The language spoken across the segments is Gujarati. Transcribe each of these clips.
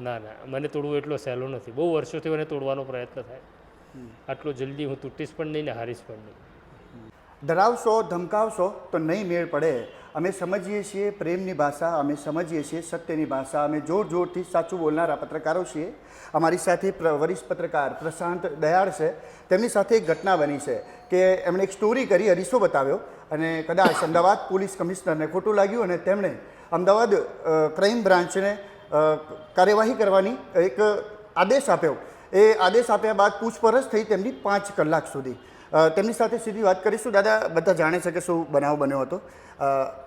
ના ના મને તોડવું એટલો સહેલો નથી. બહુ વર્ષોથી મને તોડવાનો પ્રયત્ન થાય. આટલો જલ્દી હું તૂટીશ પણ નહીં ને હારીશ પણ નહીં. ડરાવશો ધમકાવશો તો નહીં મેળ પડે. અમે સમજીએ છીએ પ્રેમની ભાષા અમે સમજીએ છીએ સત્યની ભાષા અમે જોર જોરથી સાચું બોલનારા પત્રકારો છીએ. અમારી સાથે વરિષ્ઠ પત્રકાર પ્રશાંત દયાળ છે. તેમની સાથે એક ઘટના બની છે કે એમણે એક સ્ટોરી કરી અરીસો બતાવ્યો. અને કદાચ અમદાવાદ પોલીસ કમિશનરને ખોટું લાગ્યું અને તેમણે અમદાવાદ ક્રાઇમ બ્રાન્ચને કાર્યવાહી કરવાની એક આદેશ આપ્યો. એ આદેશ આપ્યા બાદ પૂછપરછ થઈ તેમની પાંચ કલાક સુધી. તેમની સાથે સીધી વાત કરીશું. દાદા, બધા જાણે છે કે શું બનાવ બન્યો હતો.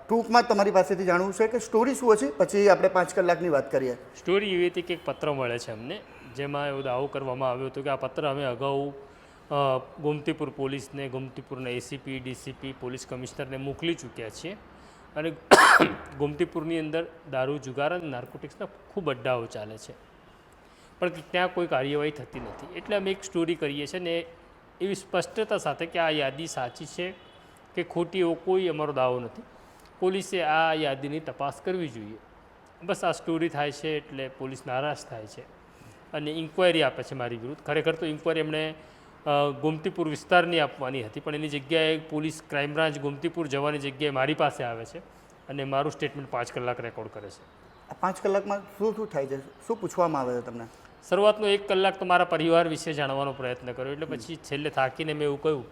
ટૂંકમાં તમારી પાસેથી જાણવું છે કે સ્ટોરી શું હશે? પછી આપણે પાંચ કલાકની વાત કરીએ. સ્ટોરી એવી હતી કે એક પત્ર મળે છે અમને, જેમાં એવો દાવો કરવામાં આવ્યો હતો કે આ પત્ર અમે અગાઉ ગોમતીપુર પોલીસને, ગોમતીપુરના એસીપી ડીસીપી પોલીસ કમિશનરને મોકલી ચૂક્યા છીએ. અને ગોમતીપુરની અંદર દારૂ, જુગાર અને નાર્કોટિક્સના ખૂબ અડ્ડાઓ ચાલે છે. પણ ત્યાં કોઈ કાર્યવાહી થતી નથી. એટલે અમે એક સ્ટોરી કરીએ છીએ ને એવી સ્પષ્ટતા સાથે કે આ યાદી સાચી છે કે ખોટી એવો કોઈ અમારો દાવો નથી. પોલીસે આ યાદીની તપાસ કરવી જોઈએ. બસ આ સ્ટોરી થાય છે એટલે પોલીસ નારાજ થાય છે. અને ઇન્ક્વાયરી આપે છે મારી વિરુદ્ધ. ખરેખર તો ઇન્ક્વાયરી એમણે ગોમતીપુર વિસ્તારની આપવાની હતી. પણ એની જગ્યાએ પોલીસ ક્રાઇમ બ્રાન્ચ ગોમતીપુર જવાની જગ્યાએ મારી પાસે આવે છે અને મારું સ્ટેટમેન્ટ પાંચ કલાક રેકોર્ડ કરે છે. પાંચ કલાકમાં શું શું થાય છે? શું પૂછવામાં આવે છે તમને? શરૂઆતનો એક કલાક તો મારા પરિવાર વિશે જાણવાનો પ્રયત્ન કર્યો. એટલે પછી છેલ્લે થાકીને મેં એવું કહ્યું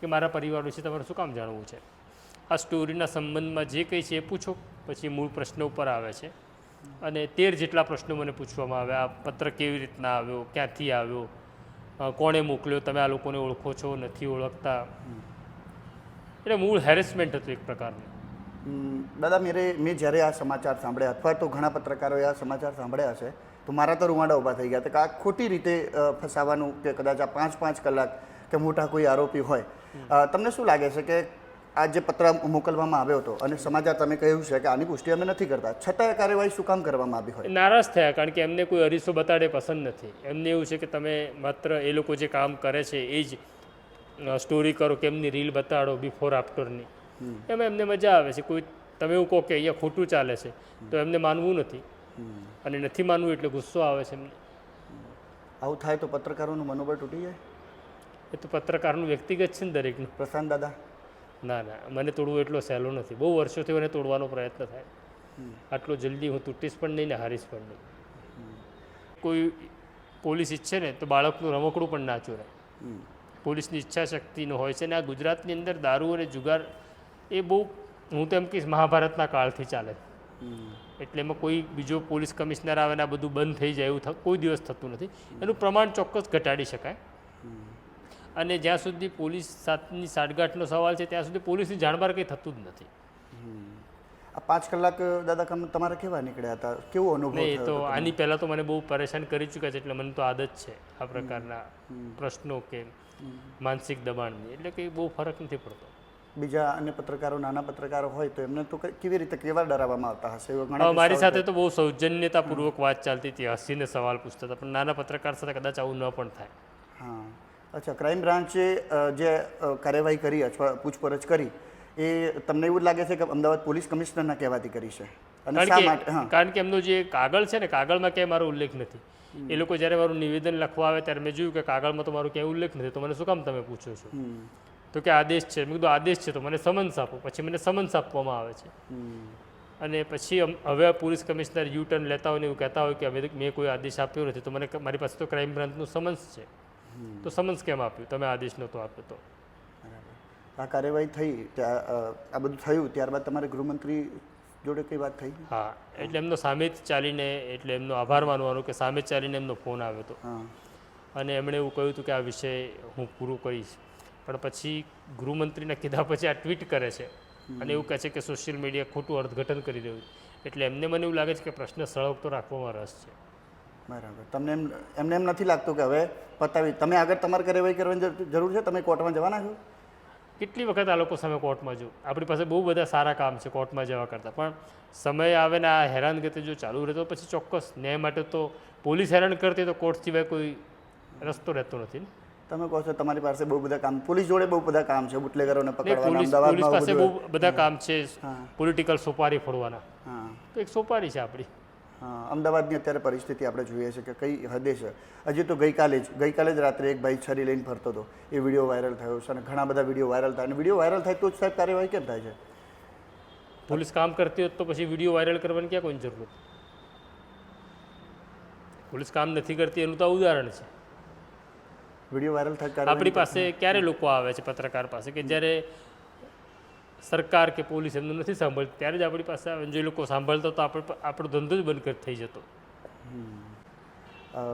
કે મારા પરિવાર વિશે તમારે શું કામ જાણવું છે? આ સ્ટોરીના સંબંધમાં જે કંઈ છે એ પૂછો. પછી મૂળ પ્રશ્ન ઉપર આવે છે. અને તેર જેટલા પ્રશ્નો મને પૂછવામાં આવ્યા આ પત્ર કેવી રીતના આવ્યો? ક્યાંથી આવ્યો? કોણે મોકલ્યો? તમે આ લોકોને ઓળખો છો નથી ઓળખતા? એટલે મૂળ હેરેસમેન્ટ હતું એક પ્રકારનું. દાદા મેરે મેં જ્યારે આ સમાચાર સાંભળ્યા અથવા તો ઘણા પત્રકારોએ આ સમાચાર સાંભળ્યા છે તો મારા તો રૂવાડા ઊભા થઈ ગયા હતા કે આ ખોટી રીતે ફસાવાનું કે કદાચ આ પાંચ પાંચ કલાક કે મોટા કોઈ આરોપી હોય. તમને શું લાગે છે કે આ જે પત્ર મોકલવામાં આવ્યો હતો અને સમાચાર તમે કહ્યું છે કે આની પુષ્ટિ અમે નથી કરતા. છતાં કાર્યવાહી શું કામ કરવામાં આવી હોય? નારાજ થયા કારણ કે એમને કોઈ અરીસો બતાડે પસંદ નથી. એમને એવું છે કે તમે માત્ર એ લોકો જે કામ કરે છે એ જ સ્ટોરી કરો કે એમની રીલ બતાડો બિફોર આફ્ટરની એમાં એમને મજા આવે છે. કોઈ તમે એવું કહો કે અહીંયા ખોટું ચાલે છે તો એમને માનવું નથી. અને નથી માનવું એટલે ગુસ્સો આવે છે એમને. આવું થાય તો પત્રકારોનું મનોબળ તૂટી જાય? એ તો પત્રકારનું વ્યક્તિગત છે ને દરેકનું. પ્રશાંત દાદા. ના ના મને તોડવું એટલો સહેલો નથી. બહુ વર્ષોથી મને તોડવાનો પ્રયત્ન થાય. આટલો જલ્દી હું તૂટીશ પણ નહીં ને હારીશ પણ નહીં. કોઈ પોલીસ ઈચ્છે ને તો બાળકનું રમકડું પણ ના ચોરાય. પોલીસની ઈચ્છા શક્તિનો હોય છે ને આ ગુજરાતની અંદર દારૂ અને જુગાર એ બહુ હું તો એમ કહીશ મહાભારતના કાળથી ચાલે. એટલે એમાં કોઈ બીજો પોલીસ કમિશનર આવે ને આ બધું બંધ થઈ જાય એવું થ- કોઈ દિવસ થતું નથી. એનું પ્રમાણ ચોક્કસ ઘટાડી શકાય. અને જ્યાં સુધી પોલીસ સાથની સાઠગાંઠનો સવાલ છે ત્યાં સુધી પોલીસની જાણબાર કંઈ થતું જ નથી. આ પાંચ કલાક દાદા કામ તમારા કેવા નીકળ્યા હતા? કેવો અનુભવ એ તો આની પહેલાં તો મને બહુ પરેશાન કરી ચૂક્યા છે એટલે મને તો આદત છે આ પ્રકારના પ્રશ્નો કે માનસિક દબાણની એટલે કંઈ બહુ ફરક નથી પડતો. બીજા અન્ય પત્રકારો નાના પત્રકારો હોય તો એમને તો કેવી રીતે કેવા ડરાવવામાં આવતા હશે મારી સાથે તો બહુ સૌજન્યતાપૂર્વક વાત ચાલતી હતી હસીને સવાલ પૂછતા હતા પણ નાના પત્રકાર સાથે કદાચ આવું ન પણ થાય. હા. અચ્છા ક્રાઇમ બ્રાન્ચે જે કાર્યવાહી કરી અથવા પૂછપરછ કરી એ તમને એવું લાગે છે કે અમદાવાદ પોલીસ કમિશનરના કહેવાથી કરી છે? અને શા કારણ માટે? કે કારણ કે એમનો જે કાગળ છે ને કાગળમાં ક્યાંય મારો ઉલ્લેખ નથી. એ લોકો જ્યારે મારું નિવેદન લખવા આવે ત્યારે મેં જોયું કે કાગળમાં તો મારું ક્યાંય ઉલ્લેખ નથી. તો મને શું કામ તમે પૂછો છો? તો કે આદેશ છે. મેં કીધું આદેશ છે. તો મને સમન્સ આપો. પછી મને સમન્સ આપવામાં આવે છે. અને પછી હવે પોલીસ કમિશનર યુ ટર્ન લેતા હોય ને એવું કહેતા હોય કે હવે મેં કોઈ આદેશ આપ્યો નથી. તો મને મારી પાસે તો ક્રાઇમ બ્રાન્ચનું સમન્સ છે. તો સમન્સ કેમ આપ્યું? તમે આદેશ નહોતો આપ્યો તો. આ કાર્યવાહી થઈ આ બધું થયું ત્યારબાદ તમારે ગૃહમંત્રી જોડે કઈ વાત થઈ? હા એટલે એમનો સામે જ ચાલીને એટલે એમનો આભાર માનવાનો કે સામે જ ચાલીને એમનો ફોન આવ્યો હતો અને એમણે એવું કહ્યું હતું કે આ વિષય હું પૂરું કરીશ. પણ પછી ગૃહમંત્રીના કીધા પછી આ ટ્વીટ કરે છે. અને એવું કહે છે કે સોશિયલ મીડિયા ખોટું અર્થઘટન કરી રહ્યું એટલે એમને મને એવું લાગે છે કે પ્રશ્ન સળગતો રાખવામાં રસ છે. બરાબર. તમને એમ એમને એમ નથી લાગતું કે હવે પતાવી તમે આગળ તમારે કાર્યવાહી કરવાની જરૂર છે? તમે કોર્ટમાં જવાના છો? કેટલી વખત આ લોકો સામે કોર્ટમાં જવું? આપણી પાસે બહુ બધા સારા કામ છે કોર્ટમાં જવા કરતાં. પણ સમય આવે ને આ હેરાનગતિ જો ચાલુ રહે તો પછી ચોક્કસ ન્યાય માટે તો પોલીસ હેરાન કરતી તો કોર્ટ સિવાય કોઈ રસ્તો રહેતો નથી ને? તમે કહો છો તમારી પાસે બહુ બધા કામ પોલીસ જોડે બહુ બધા કામ છે બુટલેગરોને પકડવાના પોલીસ પાસે બહુ બધા કામ છે પોલિટિકલ સોપારી ફોડવાના. તો એક સોપારી છે આપણી. અમદાવાદની અત્યારે પરિસ્થિતિ આપણે જોઈએ છે કે કઈ હદે છે. હજી તો ગઈકાલે જ ગઈકાલે જ રાત્રે એક ભાઈ છરી લઈને ફરતો હતો. એ વીડિયો વાયરલ થયો છે અને ઘણા બધા વીડિયો વાયરલ થાય. અને વીડિયો વાયરલ થાય તો જ સાહેબ કાર્યવાહી કેમ થાય છે? પોલીસ કામ કરતી હોત તો પછી વીડિયો વાયરલ કરવાની ક્યાં કોઈ જરૂર? પોલીસ કામ નથી કરતી એનું તો ઉદાહરણ છે. વીડિયો વાયરલ થાય આપણી પાસે ક્યારે લોકો આવે છે પત્રકાર પાસે? કે જ્યારે સરકાર કે પોલીસ એમનું નથી સાંભળતી. ત્યારે જ આપણી પાસે આવે જો એ લોકો સાંભળતા તો આપણે આપણો ધંધો જ બંધ થઈ જતો.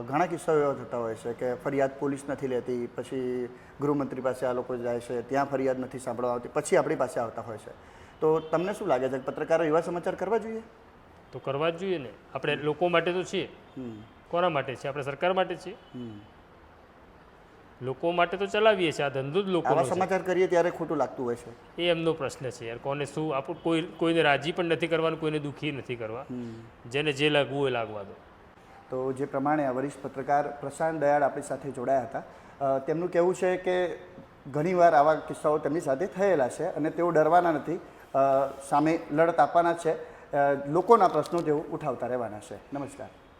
ઘણા કિસ્સાઓ એવા થતા હોય છે કે ફરિયાદ પોલીસ નથી લેતી પછી ગૃહમંત્રી પાસે આ લોકો જાય છે ત્યાં ફરિયાદ નથી સાંભળવા આવતી પછી આપણી પાસે આવતા હોય છે. તો તમને શું લાગે છે કે પત્રકારો એવા સમાચાર કરવા જોઈએ? તો કરવા જ જોઈએ ને. આપણે લોકો માટે તો છીએ. કોના માટે છે આપણે સરકાર માટે છીએ. લોકો માટે તો ચલાવીએ છીએ આ ધંધો જ લોકો સમાચાર કરીએ ત્યારે ખોટું લાગતું હોય છે. એ એમનો પ્રશ્ન છે યાર કોને શું આપણું કોઈ કોઈને રાજી પણ નથી કરવાનું કોઈને દુઃખી નથી કરવા. જેને જે લાગવું એ લાગવા દો. તો જે પ્રમાણે આ વરિષ્ઠ પત્રકાર પ્રશાંત દયાળ આપણી સાથે જોડાયા હતા. તેમનું કહેવું છે કે ઘણીવાર આવા કિસ્સાઓ તેમની સાથે થયેલા છે અને તેઓ ડરવાના નથી. સામે લડત આપવાના છે. લોકોના પ્રશ્નો તેઓ ઉઠાવતા રહેવાના છે. નમસ્કાર.